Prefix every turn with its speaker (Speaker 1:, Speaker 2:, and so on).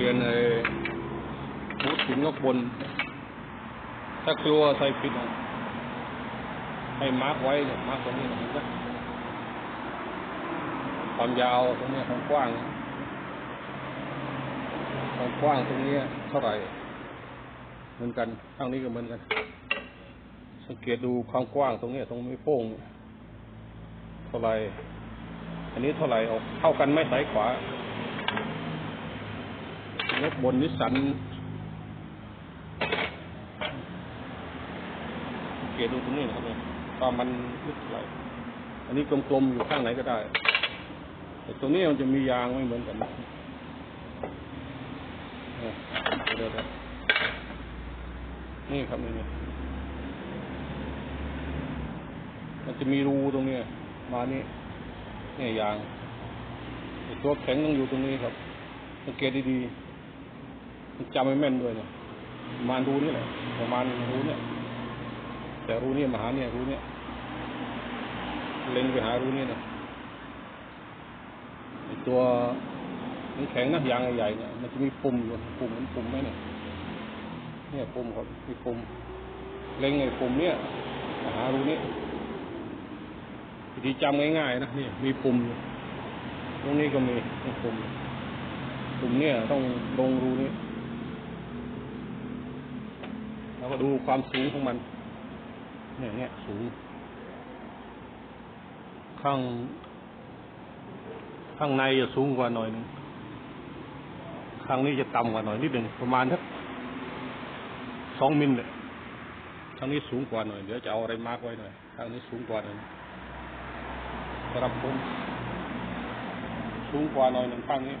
Speaker 1: เรียนในบูธหินนกบน ถ้ากลัวใส่ผิดนะให้มาร์กไว้เนี่ยมาร์กตรงนี้นะความยาวตรงเนี้ยความกว้างความกว้างตรงเนี้ยเท่าไหร่ เหมือนกันข้างนี้ก็เหมือนกัน สังเกตดูความกว้างตรงเนี้ยตรงไม่โป้งเท่าไหร่อันนี้เท่าไหร่ออกเท่ากันไม่สายขวา รถบนนิสสันเกตดูตรงนี้นะครับเนี่ยว่ามันลึกไหร่อันนี้กลมๆอยู่ข้างไหนก็ได้ แต่ตรงนี้มันจะมียางไม่เหมือนกันนะเนี่ยเดี๋ยวๆนี่ครับนี่นมันจะมีรูตรงนี้มานี่เนี่ยยางตัวแข็งต้องอยู่ตรงนี้ครับสังเกตดีๆ จำไม่แม่นด้วยเนี่ยมารูนี่แหละประมาณรูเนี่ย แต่รูเนี่ยมหาเนี่ยรูเนี่ย เล็งไปหารูนี่นะตัวมันแข็งนะยางใหญ่ๆเนี่ยมันจะมีปุ่มอยู่ปุ่มมันปุ่มไหมเนี่ยเนี่ยปุ่มครับมีปุ่มเล็งไอ้ปุ่มเนี่ยมหารูนี้วิธีจำง่ายๆนะนี่มีปุ่มอยู่ตรงนี้ก็มีมีปุ่มปุ่มเนี่ยต้องลงรูนี้แล้ว ก็ดูความสูงของมัน เนี่ยเนี่ยสูง ข้าง ข้างในจะสูงกว่าหน่อยหนึงข้างนี้จะต่ำกว่าหน่อยนิดหนึ่งประมาณสักสองมิลเลยข้างนี้สูงกว่าหน่อยเดี๋ยวจะเอาอะไรมาร์กไว้หน่อยข้างนี้สูงกว่าหน่อยสำหรับผมสูงกว่าหน่อยหนึ่งข้างนี้